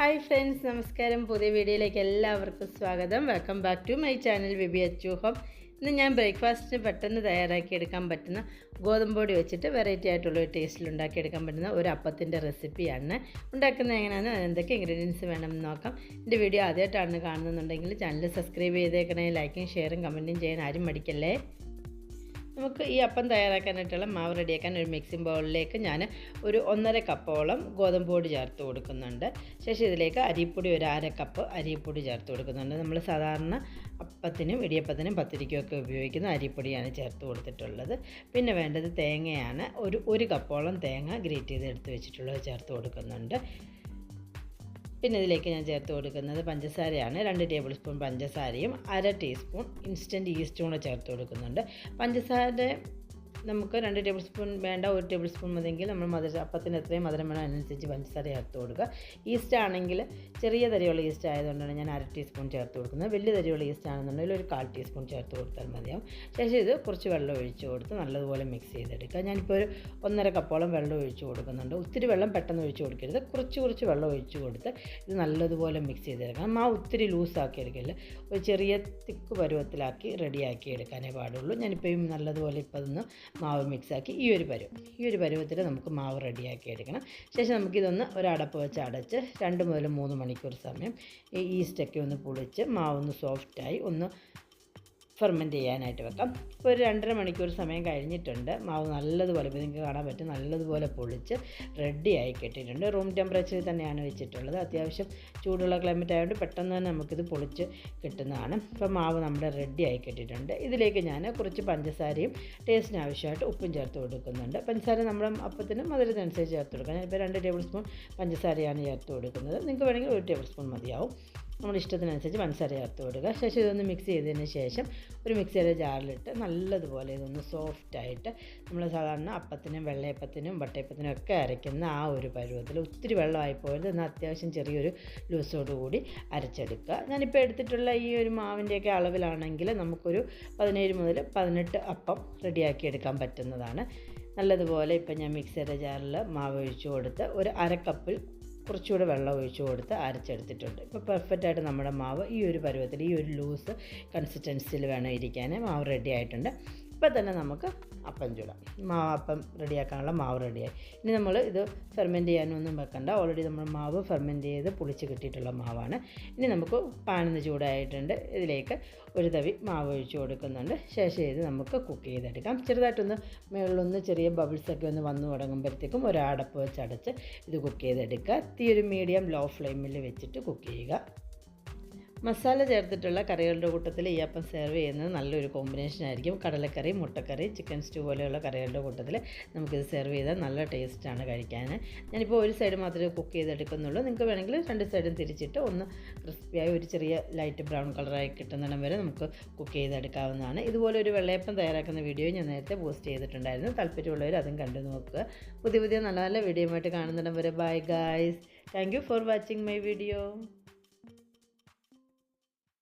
Hi friends നമസ്കാരം. പുതിയ വീഡിയോയിലേക്ക് എല്ലാവർക്കും സ്വാഗതം. Welcome back to my channel Bibi Achu home ഇന്ന് ഞാൻ ബ്രേക്ക്ഫാസ്റ്റിന് പെട്ടെന്ന് തയ്യാറാക്കി എടുക്കാൻ പറ്റുന്ന ഗോതമ്പൊടി വെച്ചിട്ട് വെറൈറ്റി ആയിട്ടുള്ള ഒരു ടേസ്റ്റിൽ ഉണ്ടാക്കിയെടുക്കാൻ പറ്റുന്ന ഒരു അപ്പത്തിന്റെ റെസിപ്പിയാണ് ഉണ്ടാക്കുന്നത് എങ്ങനെയാണ് എന്തൊക്കെ ഇൻഗ്രീഡിയൻസ് വേണമെന്ന് നോക്കാം. എന്റെ വീഡിയോ ആദ്യമായിട്ടാണ് കാണുന്നുണ്ടെങ്കിൽ ചാനൽ സബ്സ്ക്രൈബ് ചെയ്തേക്കണേ ലൈക്കും ഷെയറും കമന്റും ചെയ്യാൻ ആരും മടിക്കല്ലേ? നമുക്ക് ഈ അപ്പം തയ്യാറാക്കാനായിട്ടുള്ള മാവ് റെഡിയാക്കാൻ ഒരു മിക്സിംഗ് ബൗളിലേക്ക് ഞാൻ ഒരു ഒന്നര കപ്പോളം ഗോതമ്പ് പൊടി ചേർത്ത് കൊടുക്കുന്നുണ്ട്. ശേഷം ഇതിലേക്ക് അരിപ്പൊടി ഒരു അര കപ്പ് അരിപ്പൊടി ചേർത്ത് കൊടുക്കുന്നുണ്ട്. നമ്മൾ സാധാരണ അപ്പത്തിനും ഇടിയപ്പത്തിനും പത്തിരിക്കും ഒക്കെ ഉപയോഗിക്കുന്ന അരിപ്പൊടിയാണ് ചേർത്ത് കൊടുത്തിട്ടുള്ളത്. പിന്നെ വേണ്ടത് തേങ്ങയാണ്. ഒരു ഒരു കപ്പോളം തേങ്ങ ഗ്രേറ്റ് ചെയ്ത് എടുത്ത് വെച്ചിട്ടുള്ളത് ചേർത്ത് കൊടുക്കുന്നുണ്ട്. പിന്നെ ഇതിലേക്ക് ഞാൻ ചേർത്ത് കൊടുക്കുന്നത് പഞ്ചസാരയാണ്. രണ്ട് ടേബിൾ സ്പൂൺ പഞ്ചസാരയും അര ടീസ്പൂൺ ഇൻസ്റ്റന്റ് ഈസ്റ്റും കൂടെ ചേർത്ത് കൊടുക്കുന്നുണ്ട്. പഞ്ചസാര നമുക്ക് രണ്ട് ടേബിൾ സ്പൂൺ വേണ്ട ഒരു ടേബിൾ സ്പൂൺ മതിയെങ്കിൽ നമ്മൾ മധുര അപ്പത്തിന് എത്രയും മധുരം വേണം. അതിനനുസരിച്ച് പഞ്ചസാര ചേർത്ത് കൊടുക്കുക. ഈസ്റ്റ് ആണെങ്കിൽ ചെറിയ തരിയുള്ള ഈസ്റ്റ് ആയതുകൊണ്ടാണ് ഞാൻ അര ടീസ്പൂൺ ചേർത്ത് കൊടുക്കുന്നത്. വലിയ തരിയുള്ള ഈസ്റ്റ് ആണെന്നുണ്ടെങ്കിൽ ഒരു കാൽ ടീസ്പൂൺ ചേർത്ത് കൊടുത്താൽ മതിയാവും. ശേഷം ഇത് കുറച്ച് വെള്ളം ഒഴിച്ച് കൊടുത്ത് നല്ലതുപോലെ മിക്സ് ചെയ്തെടുക്കുക. ഞാനിപ്പോൾ ഒരു ഒന്നര കപ്പോളം വെള്ളം ഒഴിച്ച് കൊടുക്കുന്നുണ്ട്. ഒത്തിരി വെള്ളം പെട്ടെന്ന് ഒഴിച്ച് കൊടുക്കരുത്. കുറച്ച് കുറച്ച് വെള്ളം ഒഴിച്ച് കൊടുത്ത് ഇത് നല്ലതുപോലെ മിക്സ് ചെയ്തെടുക്കണം ആ ഒത്തിരി ലൂസാക്കി എടുക്കില്ല. ഒരു ചെറിയ തിക്ക് പരുവത്തിലാക്കി റെഡിയാക്കി എടുക്കാനേ പാടുള്ളൂ. ഞാനിപ്പോൾ ഈ നല്ലതുപോലെ ഇപ്പോൾ അതൊന്ന് മാവ് മിക്സാക്കി ഈ ഒരു പരുവം. ഈ ഒരു പരുവത്തിൽ നമുക്ക് മാവ് റെഡിയാക്കി എടുക്കണം. ശേഷം നമുക്കിതൊന്ന് ഒരു അടപ്പ് വെച്ച് അടച്ച് രണ്ട് മുതൽ മൂന്ന് മണിക്കൂർ സമയം ഈ ഈസ്റ്റൊക്കെ ഒന്ന് പൊളിച്ച് മാവൊന്ന് സോഫ്റ്റായി ഒന്ന് ഫെർമെന്റ് ചെയ്യാനായിട്ട് വെക്കാം. ഇപ്പോൾ ഒരു രണ്ടര മണിക്കൂർ സമയം കഴിഞ്ഞിട്ടുണ്ട്. മാവ് നല്ലതുപോലെ ഇപ്പോൾ നിങ്ങൾക്ക് കാണാൻ പറ്റും. നല്ലതുപോലെ പൊളിച്ച് റെഡിയായി കിട്ടിയിട്ടുണ്ട്. റൂം ടെമ്പറേച്ചറിൽ തന്നെയാണ് വെച്ചിട്ടുള്ളത്. അത്യാവശ്യം ചൂടുള്ള ക്ലൈമറ്റ് ആയതുകൊണ്ട് പെട്ടെന്ന് തന്നെ നമുക്കിത് പൊളിച്ച് കിട്ടുന്നതാണ്. ഇപ്പോൾ മാവ് നമ്മുടെ റെഡിയായി കിട്ടിയിട്ടുണ്ട്. ഇതിലേക്ക് ഞാൻ കുറച്ച് പഞ്ചസാരയും ടേസ്റ്റിന് ആവശ്യമായിട്ട് ഉപ്പും ചേർത്ത് കൊടുക്കുന്നുണ്ട്. പഞ്ചസാര നമ്മുടെ അപ്പത്തിന് മധുരത്തിനനുസരിച്ച് ചേർത്ത് കൊടുക്കാം. ഞാനിപ്പോൾ രണ്ട് ടേബിൾ സ്പൂൺ പഞ്ചസാരയാണ് ചേർത്ത് കൊടുക്കുന്നത്. നിങ്ങൾക്ക് വേണമെങ്കിൽ ഒരു ടേബിൾ സ്പൂൺ മതിയാവും. നമ്മുടെ ഇഷ്ടത്തിനനുസരിച്ച് പഞ്ചസാര ചേർത്ത് ശേഷം ഇതൊന്ന് മിക്സ് ചെയ്തതിന് ശേഷം ഒരു മിക്സിയുടെ ജാറിലിട്ട് നല്ലതുപോലെ ഇതൊന്ന് സോഫ്റ്റായിട്ട് നമ്മൾ സാധാരണ അപ്പത്തിനും വെള്ളയപ്പത്തിനും വട്ടയപ്പത്തിനും ഒക്കെ അരയ്ക്കുന്ന ആ ഒരു പരുവത്തിൽ ഒത്തിരി വെള്ളമായി പോയത് എന്നാൽ അത്യാവശ്യം ചെറിയൊരു ലൂസോട് കൂടി അരച്ചെടുക്കുക. ഞാനിപ്പോൾ എടുത്തിട്ടുള്ള ഈ ഒരു മാവിന്റെയൊക്കെ അളവിലാണെങ്കിൽ നമുക്കൊരു പതിനേഴ് മുതൽ പതിനെട്ട് അപ്പം റെഡിയാക്കി എടുക്കാൻ പറ്റുന്നതാണ്. നല്ലതുപോലെ ഇപ്പം ഞാൻ മിക്സിയുടെ ജാറിൽ മാവ് ഒഴിച്ചു കൊടുത്ത് ഒരു അരക്കപ്പിൽ കപ്പിൽ കുറച്ചുകൂടെ വെള്ളം ഒഴിച്ച് കൊടുത്ത് അരച്ചെടുത്തിട്ടുണ്ട്. ഇപ്പോൾ പെർഫെക്റ്റ് ആയിട്ട് നമ്മുടെ മാവ് ഈ ഒരു പരുവത്തിൽ ഈ ഒരു ലൂസ് കൺസിസ്റ്റൻസിയിൽ വേണം ഇരിക്കാൻ മാവ് റെഡി ആയിട്ടുണ്ട്. ഇപ്പം തന്നെ നമുക്ക് അപ്പം ചൂടാം. മാവ് അപ്പം റെഡിയാക്കാനുള്ള മാവ് റെഡിയായി. ഇനി നമ്മൾ ഇത് ഫെർമെന്റ് ചെയ്യാനൊന്നും വെക്കണ്ട. ഓൾറെഡി നമ്മൾ മാവ് ഫെർമെന്റ് ചെയ്ത് പുളിച്ച് കിട്ടിയിട്ടുള്ള മാവാണ്. ഇനി നമുക്ക് പാനിന്ന് ചൂടായിട്ടുണ്ട്. ഇതിലേക്ക് ഒരു തവി മാവ് ഒഴിച്ച് കൊടുക്കുന്നുണ്ട്. ശേഷം ഇത് നമുക്ക് കുക്ക് ചെയ്തെടുക്കാം. ചെറുതായിട്ടൊന്ന് മുകളിലൊന്ന് ചെറിയ ബബിൾസൊക്കെ ഒന്ന് വന്നു തുടങ്ങുമ്പോഴത്തേക്കും ഒരു അടപ്പ് വെച്ച് അടച്ച് ഇത് കുക്ക് ചെയ്തെടുക്കുക. തീ ഒരു മീഡിയം ലോ ഫ്ലെയിമിൽ വെച്ചിട്ട് കുക്ക് ചെയ്യുക. മസാല ചേർത്തിട്ടുള്ള കറികളുടെ കൂട്ടത്തിൽ ഈ അപ്പം സെർവ് ചെയ്യുന്നത് നല്ലൊരു കോമ്പിനേഷൻ ആയിരിക്കും. കടലക്കറി മുട്ടക്കറി ചിക്കൻ സ്റ്റൂ പോലെയുള്ള കറികളുടെ കൂട്ടത്തിൽ നമുക്കിത് സെർവ് ചെയ്താൽ നല്ല ടേസ്റ്റാണ് കഴിക്കാൻ. ഞാനിപ്പോൾ ഒരു സൈഡ് മാത്രമേ കുക്ക് ചെയ്തെടുക്കുന്നുള്ളൂ. നിങ്ങൾക്ക് വേണമെങ്കിൽ രണ്ട് സൈഡും തിരിച്ചിട്ട് ഒന്ന് ക്രിസ്പിയായി ഒരു ചെറിയ ലൈറ്റ് ബ്രൗൺ കളറായി കിട്ടുന്നിടം വരെ നമുക്ക് കുക്ക് ചെയ്തെടുക്കാവുന്നതാണ്. ഇതുപോലെ ഒരു വെള്ളയപ്പം തയ്യാറാക്കുന്ന വീഡിയോ ഞാൻ നേരത്തെ പോസ്റ്റ് ചെയ്തിട്ടുണ്ടായിരുന്നു. താല്പര്യമുള്ളവർ അതും കണ്ടു നോക്കുക. പുതിയ പുതിയ നല്ല നല്ല വീഡിയോ ആയിട്ട് കാണുന്നിടം വരെ bye guys thank you for watching my video